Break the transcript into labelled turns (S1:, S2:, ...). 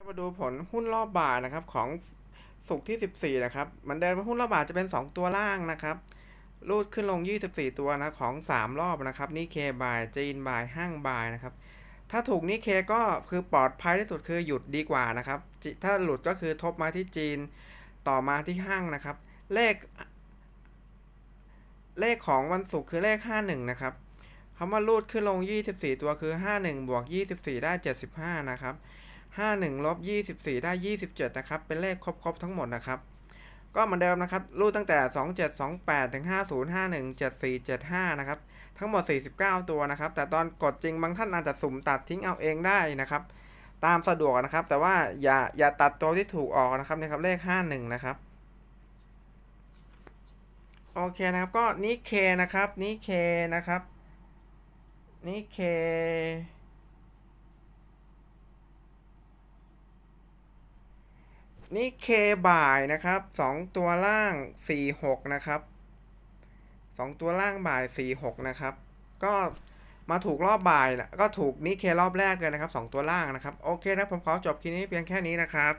S1: มาดูผลหุ้นรอบบ่ายนะครับของสุกร์ที่ 14 นะครับ มันเดินมาหุ้นรอบบ่ายจะเป็น 2 ตัวล่างนะครับ รูดขึ้นลง 24 ตัวนะของ 3 รอบนะครับนี่เคบ่ายจีนบ่ายห้างบ่ายนะครับ ถ้าถูกนี่เคก็คือปลอดภัยที่สุดคือหยุดดีกว่านะครับ ถ้าหลุดก็คือทบมาที่จีนต่อมาที่ห้างนะครับ เลข เลขของวันศุกร์คือเลข 51 นะครับคำว่ารูดขึ้นลง 24 ตัวคือ 51 บวก 24 ได้ 75 นะครับ 51ลบ24 ได้ 27 นะครับ เป็นเลขครบๆทั้งหมดนะครับ ก็เหมือนเดิมนะครับ รูดตั้งแต่ 2728 ถึง 5051 7475 นะครับ ทั้งหมด 49 ตัวนะครับ แต่ตอนกดจริงบางท่านอาจจะสุ่มตัดทิ้งเอาเองได้นะครับ ตามสะดวกนะครับ แต่ว่าอย่าอย่าตัดตัวที่ถูกออกนะครับนี่ครับ เลข 51 นะครับ โอเคนะครับ ก็นี่เคนะครับ นี่เคนะครับ นี่เค นี่เคบ่ายนะครับสองตัวล่างสี่หกนะครับสองตัวล่างบ่ายสี่หกนะครับ ก็มาถูกรอบบ่ายนะก็ถูกนี่เครอบแรกเลยนะครับสองตัวล่างนะครับ โอเคนะผมขอจบคลิปนี้เพียงแค่นี้นะครับ